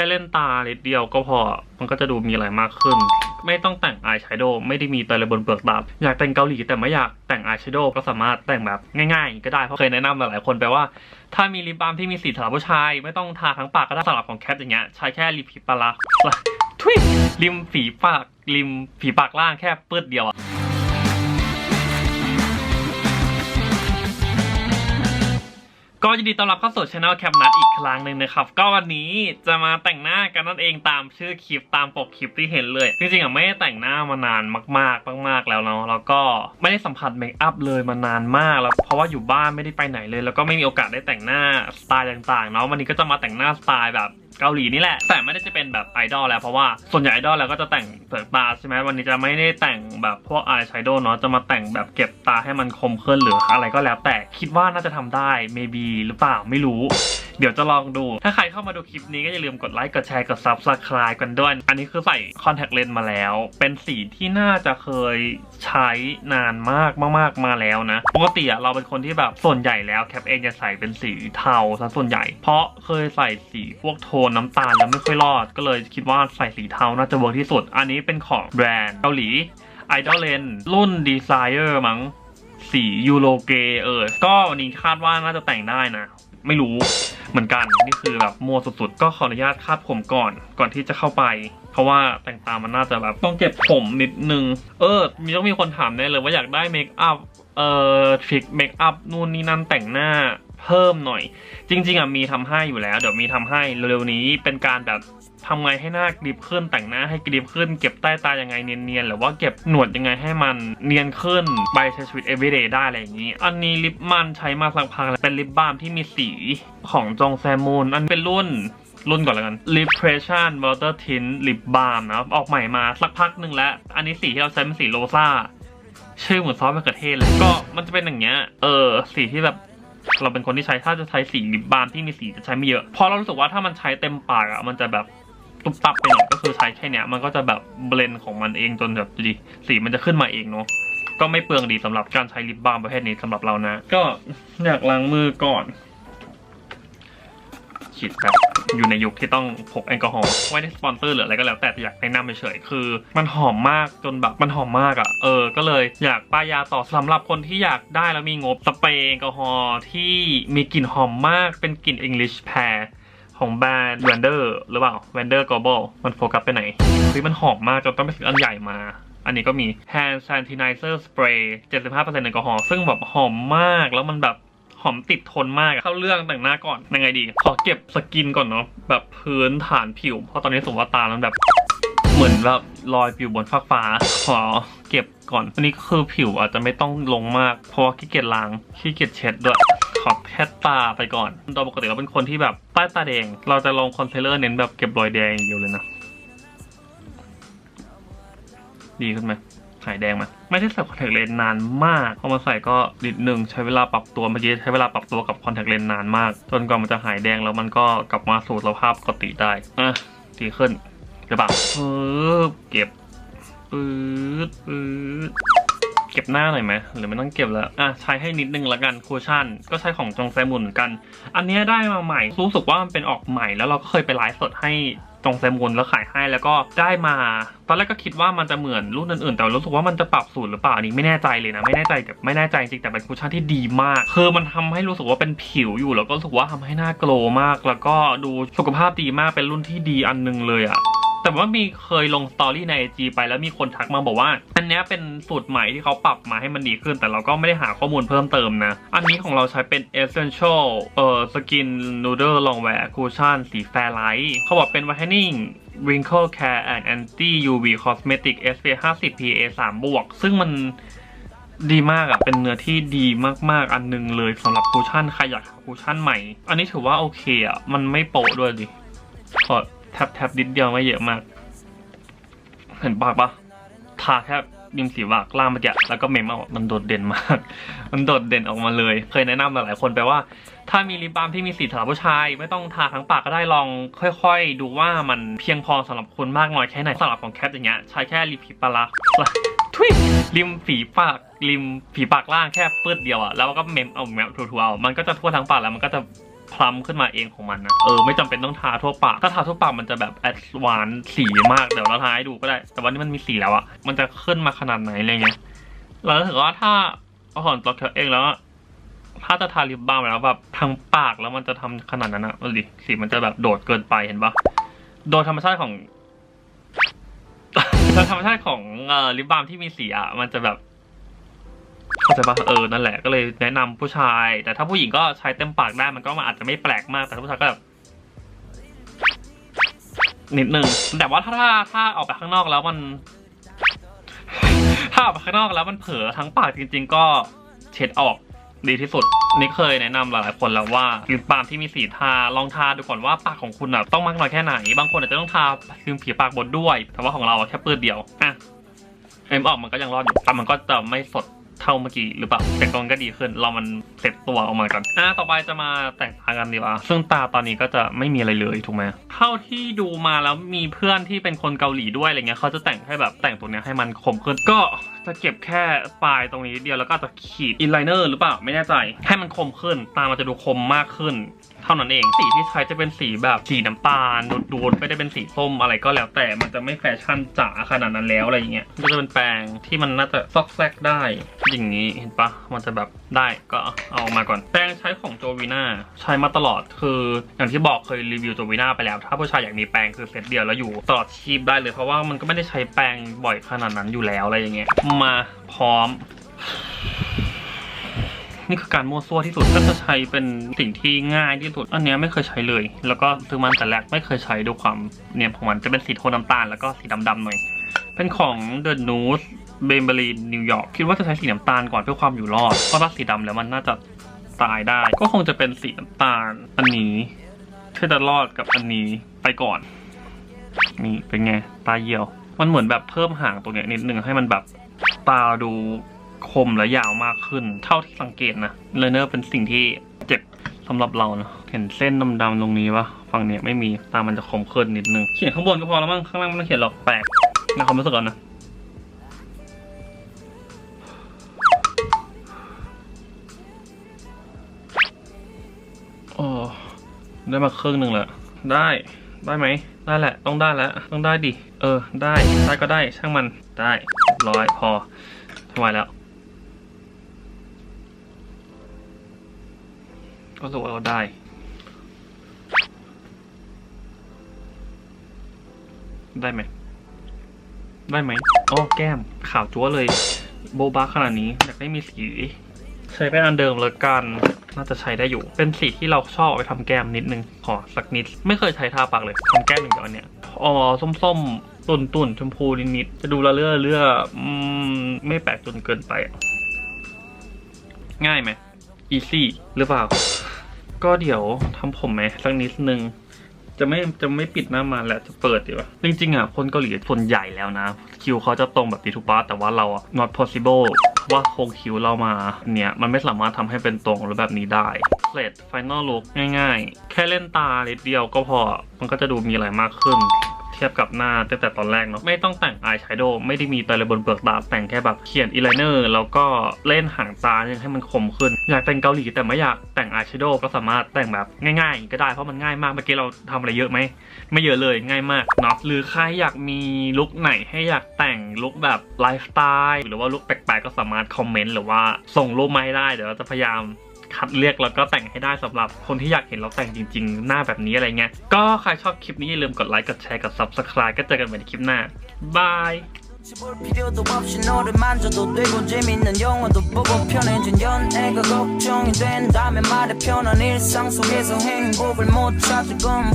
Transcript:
ค่เล่นตาเล็ดเดียวก็พอ มันก็จะดูมีอะไรมากขึ้น ไม่ต้องแต่งอายแชโดว์ไม่ได้มีแต่เลยบนเปลือกตา อยากแต่งเกาหลีแต่ไม่อยากแต่งอายแชโดว์ก็สามารถแต่งแบบง่ายๆ ก็ได้ เพราะเคยแนะนำหลายๆคนไปว่า ถ้ามีลิปบาล์มที่มีสีสำหรับผู้ชาย ไม่ต้องทาทั้งปากก็ได้สำหรับของแคทอย่างเงี้ย ใช้แค่ริมฝีปากละทุยริมฝีปาก ริมฝีปากล่างแค่ปื้ดเดียวอะก็ยินดีต้อนรับเข้าสู่ช anel แคปนัทอีก ครั้งหนึ่งนะครับ ก็วันนี้จะมาแต่งหน้ากันนั่นเองตามชื่อคลิปตามปกคลิปที่เห็นเลย จริงๆอะไม่ได้แต่งหน้ามานานมากๆมากๆแล้วเนาะแล้วก็ไม่ได้สัมผัสเมคอัพเลยมานานมากแล้วเพราะว่าอยู่บ้านไม่ได้ไปไหนเลย แล้วก็ไม่มีโอกาสได้แต่งหน้าสไตล์ต่างๆเนาะวันนี้ก็จะมาแต่งหน้าสไตล์แบบ เกาหลีนี่แหละ แต่ไม่ได้จะเป็นแบบไอดอลแล้วเพราะว่าส่วนใหญ่ไอดอลแล้วก็จะแต่งเปลือกตาใช่ไหมวันนี้จะไม่ได้แต่งแบบพวกอายแชโดว์เนาะจะมาแต่งแบบเก็บตาให้มันคมขึ้นหรืออะไรก็แล้ว แต่คิดว่าน่าจะทำได้ maybe หรือเปล่าไม่รู้เดี๋ยวจะลองดู ถ้าใครเข้ามาดูคลิปนี้ก็อย่าลืมกดไลค์ กดแชร์ กด subscribe กันด้วย อันนี้คือใส่คอนแทคเลนส์มาแล้ว เป็นสีที่น่าจะเคยใช้นานมากมากๆมาแล้วนะ ปกติอะเราเป็นคนที่แบบส่วนใหญ่แล้วแคปเองจะใส่เป็นสีเทาซะส่วนใหญ่ เพราะเคยใส่สีพวกโทนน้ำตาลแล้วไม่ค่อยรอด ก็เลยคิดว่าใส่สีเทาน่าจะเวิร์กที่สุด อันนี้เป็นของแบรนด์เกาหลี Idol Lens รุ่น Desire มั้งสียูโรเกเออ ก็วันนี้คาดว่าน่าจะแต่งได้นะ ไม่รู้เหมือนกัน นี่คือแบบมัวสุดๆ ก็ขออนุญาตคาดผมก่อน ก่อนที่จะเข้าไป เพราะว่าแต่งตามันน่าจะแบบต้องเก็บผมนิดนึง เออ มีต้องมีคนถามแน่เลยว่าอยากได้เมคอัพ เอ่อทริคเมคอัพนู่นนี่นั่นแต่งหน้า เพิ่มหน่อย จริง ๆอะมีทำให้อยู่แล้ว เดี๋ยวมีทำให้เร็วๆนี้เป็นการแบบทำไงให้หน้ากริบขึ้นแต่งหน้าให้กริบขึ้น เก็บใต้ตายังไงเนียนๆหรือว่าเก็บหนวดยังไงให้มันเนียนขึ้นไปใช้ชีวิต everyday ได้อะไรอย่างนี้ อันนี้ลิปมันใช้มาสักพักแล้วเป็นลิปบาล์มที่มีสีของจงแซมมูนอันเป็นรุ่นรุ่นก่อนแล้วกัน Repression Water Tint Lip Balm นะครับออกใหม่มาสักพักหนึ่งแล้ว อันนี้สีที่เราใช้เป็นสีโรซ่า ชื่อเหมือนซอสมะเขือเทศเลย ก็มันจะเป็นอย่างเงี้ย เออ สีที่แบบ เราเป็นคนที่ใช้ถ้าจะใช้สีลิปบาล์มที่มีสีจะใช้ไม่เยอะเพราะเรารู้สึกว่าถ้ามันใช้เต็มปากอะมันจะแบบตุบตับไปหน่อยก็คือใช้แค่เนี้ยมันก็จะแบบเบลนของมันเองจนแบบดูดิสีมันจะขึ้นมาเองเนาะก็ไม่เปลืองดีสำหรับการใช้ลิปบาล์มประเภทนี้สำหรับเรานะ ก็อยากล้างมือก่อนฉีดแบบ อยู่ในยุคที่ต้องพกแอลกอฮอล์ไม่ได้สปอนเซอร์หรืออะไรก็แล้วแต่แต่อยากแนะนำเฉยๆคือ มันหอมมากจนแบบมันหอมมากอะ่ะเออ ก็เลยอยากป้ายยาต่อสำหรับคนที่อยากได้แล้วมีงบสเปรย์แอลกอฮอล์ที่มีกลิ่นหอมมากเป็นกลิ่น English Pear ของแบรนด์ Wander หรือเปล่า Wander Global มันโฟกัสไปไหนเฮ้ยมันหอมมากจนต้องไปซื้ออันใหญ่มาอันนี้ก็มี Hand Sanitizer Spray 75%แอลกอฮอล์ซึ่งแบบหอมมากแล้วมันแบบ หอมติดทนมากอะเข้าเรื่องแต่งหน้าก่อนยังไงดี ขอเก็บสกินก่อนเนาะแบบพื้นฐานผิว เพราะตอนนี้สมว่าตามันแบบ เหมือนแบบรอยผิวบนฟากฟ้าขอเก็บก่อนอันนี้ก็คือผิวอาจจะไม่ต้องลงมากเพราะว่าขี้เกียจล้างขี้เกียจเช็ดด้วยขอแค่ตาไปก่อนโดยปกติเราเป็นคนที่แบบใต้ตาแดง เราจะลงคอนซีลเลอร์เน้นแบบเก็บรอยแดงอย่างเดียวเลยนะ ดีขึ้นไหม หายแดงมา ไม่ได้ใส่คอนแทคเลนส์นานมากพอมาใส่ก็นิดนึงใช้เวลาปรับตัวเมื่อกี้ใช้เวลาปรับตัวกับคอนแทคเลนส์นานมาก จนกว่ามันจะหายแดงแล้วมันก็กลับมาสู่สภาพปกติได้อะดีขึ้นหรือเปล่าปึ๊บเก็บปื๊ดปื๊ด ก็บหน้าหน่อยไหมหรือไม่ต้องเก็บแล้วอะใช้ให้นิดนึงละกันคูชั่น ก็ใช้ของจงแซมุนเหมือนกัน อันนี้ได้มาใหม่รู้สึกว่ามันเป็นออกใหม่แล้วเราก็เคยไปไลฟ์สดให้จงแซมุนแล้วขายให้แล้วก็ได้มา ตอนแรกก็คิดว่ามันจะเหมือนรุ่นอื่นๆ แต่รู้สึกว่ามันจะปรับสูตรหรือเปล่าอันนี้ไม่แน่ใจเลยนะไม่แน่ใจแบบไม่แน่ใจจริงแต่เป็นคุชชั่นที่ดีมากคือมันทำให้รู้สึกว่าเป็นผิวอยู่แล้วก็รู้สึกว่าทำให้หน้าโกลว์มาก แล้วก็ดูสุขภาพดีมากเป็นรุ่นที่ดีอันหนึงเลยอะ แต่ว่ามีเคยลงสตอรี่ใน IG ไปแล้วมีคนทักมาบอกว่า อันนี้เป็นสูตรใหม่ที่เขาปรับมาให้มันดีขึ้น แต่เราก็ไม่ได้หาข้อมูลเพิ่มเติมนะ อันนี้ของเราใช้เป็น Essential เอ่อ Skin Noodle Longwear Cushion สี Fairlight เขาบอกเป็น Whitening Wrinkle Care and Anti UV Cosmetic SPF 50 PA 3บวก ซึ่งมันดีมากอะเป็นเนื้อที่ดีมากๆ อันหนึงเลยสำหรับคูชั่นใครอยากหาคูชั่นใหม่ อันนี้ถือว่าโอเคอะมันไม่โปะด้วยดิขอ แทบแทบนิดเดียวไม่เยอะมาก เห็นปากปะทาแค่ริมสีวากล่างเมื่อกี้แล้วก็เมมเอามันโดดเด่นมาก มันโดดเด่นออกมาเลย เคยแนะนำหลายๆคนไปว่า ถ้ามีลิปบาล์มที่มีสีสำหรับผู้ชาย ไม่ต้องทาทั้งปากก็ได้ลอง ค่อยๆ ดูว่ามันเพียงพอสำหรับคุณมากน้อยแค่ไหนสำหรับของแคทอย่างเงี้ยใช้แค่ริมฝีปากละทุยริมฝีปากริมฝีปากล่างแค่ปื้ดเดียวอะแล้วก็เมมเอาเมมทัวๆเอามันก็จะทั่วทั้งปากแล้วมันก็จะ พลัมขึ้นมาเองของมันนะ เออไม่จำเป็นต้องทาทั่วปาก ถ้าทาทั่วปากมันจะแบบแอดวานสีมาก เดี๋ยวเราทาให้ดูก็ได้ แต่วันนี้มันมีสีแล้วอะมันจะขึ้นมาขนาดไหนอะไรเงี้ย เรารู้สึกว่าถ้าเอาของตัวเธอเองแล้ว ถ้าจะทาลิปบาล์มแล้วแบบทางปากแล้วมันจะทำขนาดนั้นอะดูดิสีมันจะแบบโดดเกินไปเห็นปะโดยธรรมชาติของโดยธรรมชาติของเอ่อลิปบาล์มที่มีสีอะมันจะแบบ เข้าใจปะเออนั่นแหละก็เลยแนะนำผู้ชาย แต่ถ้าผู้หญิงก็ใช้เต็มปากได้มันก็มันอาจจะไม่แปลกมากแต่ถ้าผู้ชายก็แบบนิดนึงแต่ว่าถ้าถ้าถ้าออกไปข้างนอกแล้วมัน ถ้าออกไปข้างนอกแล้วมันเผลอทั้งปากจริง ๆ ก็เช็ดออกดีที่สุดนี่เคยแนะนำหลายๆคนแล้วว่าลิปาล์มที่มีสีทาลองทาดูก่อนว่าปากของคุณอะต้องมากน้อยแค่ไหน บางคนอาจจะต้องทาครีมผิวปากบนด้วย แต่ว่าของเราอะแค่ปื้ดเดียวอะเอ็มออกมันก็ยังรอดอยู่แต่มันก็จะไม่สด เท่าเมื่อกี้หรือเปล่า แต่กอนก็ดีขึ้น เรามันเสร็จตัวออกมาก่อนอะต่อไปจะมาแต่งตากันดีกว่า ซึ่งตาตอนนี้ก็จะไม่มีอะไรเลยถูกไหมเท่าที่ดูมาแล้วมีเพื่อนที่เป็นคนเกาหลีด้วยอะไรเงี้ยเขาจะแต่งให้แบบแต่งตัวเนี้ยให้มันคมขึ้นก็จะเก็บแค่ปลายตรงนี้เดียวแล้วก็จะขีดอินไลเนอร์หรือเปล่าไม่แน่ใจ ให้มันคมขึ้น ตามันจะดูคมมากขึ้น เท่านั้นเองสีที่ใช้จะเป็นสีแบบสีน้ำตาลดูดๆไม่ได้เป็นสีส้มอะไรก็แล้วแต่มันจะไม่แฟชั่นจ๋าขนาดนั้นแล้วอะไรอย่างเงี้ยมันจะเป็นแปรงที่มันน่าจะซอกแซกได้อย่างนี้เห็นปะมันจะแบบได้ก็เอามาก่อนแปรงใช้ของโจวีนาใช้มาตลอดคืออย่างที่บอกเคยรีวิวโจวีนาไปแล้ว ถ้าผู้ชายอยากมีแปรงคือเซตเดียวแล้วอยู่ตลอดชีพได้เลยเพราะว่ามันก็ไม่ได้ใช้แปรงบ่อยขนาดนั้นอยู่แล้วอะไรอย่างเงี้ยมาพร้อม นี่คือการมั่วซั่วที่สุดก็จะใช้เป็นสิ่งที่ง่ายที่สุด อันเนี้ยไม่เคยใช้เลย แล้วก็ซื้อมันแต่แรกไม่เคยใช้ด้วยความเนี่ยของมันจะเป็นสีโทนน้ำตาลแล้วก็สีดำๆหน่อย เป็นของ The Nude b a m b e r i n New York คิดว่าจะใช้สีน้ำตาลก่อนเพื่อความอยู่รอด เพราะถ้าสีดำแล้วมันน่าจะตายได้ ก็คงจะเป็นสีน้ำตาลอันนี้ที่จะรอดกับอันนี้ไปก่อน นี่เป็นไง ตาเหี่ยว มันเหมือนแบบเพิ่มห่างตรงเนี้ยนิดนึงให้มันแบบ ตาดูคมและยาวมากขึ้น เท่าที่สังเกตนะเลเนอร์เป็นสิ่งที่เจ็บสำหรับเรานะเห็นเส้นดำๆตรงนี้ปะฝั่งเนี้ยไม่มีตามันจะคมขึ้นนิดนึงเขียนข้างบนก็พอแล้วมั้งข้างล่างไม่ต้องเขียนหรอกแปลกในความรู้สึกก่อนนะโอ้ได้มาครึ่งหนึ่งแล้วได้ได้ไหมได้แหละ ต้องได้แล้วต้องได้ดิเออ ได้ได้ก็ได้ช่างมันได้ ร้อยพอทำไมแล้วก็รู้ว่าเราได้ได้ไหม ได้ไหมอ๋อแก้มขาวจั๊วเลย โบบาขนาดนี้ อยากได้มีสี ใช้เป็นอันเดิมเลยกัน น่าจะใช้ได้อยู่ เป็นสีที่เราชอบเอาไปทำแก้มนิดนึง ขอสักนิด ไม่เคยใช้ทาปากเลยทำแก้มอย่างเดียวอันเนี้ยอ๋อส้มๆ ตุ่นตุ่นๆชมพูนิดๆจะดูละเลื่อเลื่ออไม่แปลกจนเกินไป ง่ายไหม easy หรือเปล่า ก็เดี๋ยวทำผมไหมสักนิดนึงจะไม่จะไม่ปิดหน้ามาแล้วจะเปิดดีกว่าจริงๆอะคนเกาหลีส่วนใหญ่แล้วนะ คิวเขาจะตรงแบบนี้ทุกป้าแต่ว่าเราอะ not possible ว่าโครงคิวเรามาเนี่ยมันไม่สามารถทำให้เป็นตรงหรือแบบนี้ได้เสร็จ final look ง่ายๆ แค่เล่นตาเล็ดเดียวก็พอมันก็จะดูมีอะไรมากขึ้น ทียบกับหน้าตั้งแต่ตอนแรกเนาะไม่ต้องแต่งอายแชโดว์ไม่ได้มีไปเลยบนเปลือกตาแต่งแค่แบบเขียนอีไลเนอร์แล้วก็เล่นหางตาให้มันคมขึ้น อยากแต่งเกาหลีแต่ไม่อยากแต่งอายแชโดว์ก็สามารถแต่งแบบง่ายๆ ก็ได้เพราะมันง่ายมากเมื่อกี้เราทำอะไรเยอะไหมไม่เยอะเลยง่ายมากเนาะหรือใครอยากมีลุคไหนให้อยากแต่งลุคแบบไลฟ์สไตล์หรือว่าลุคแปลกๆก็สามารถคอมเมนต์หรือว่าส่งรูปมาให้ได้เดี๋ยวเราจะพยายาม คัดเลือกแล้วก็แต่งให้ได้สำหรับคนที่อยากเห็นเราแต่งจริง ๆ หน้าแบบนี้อะไรเงี้ย ก็ใครชอบคลิปนี้อย่าลืมกดไลค์ กดแชร์ กด subscribe ก็เจอกันใหม่ในคลิปหน้า บาย 볼 필요도 없이 너를 만져도 되고 재밌는 영화도 보고 편해진 연애가 걱정이 된다면 말해 편한 일상 속에서 행복을 못 찾을 건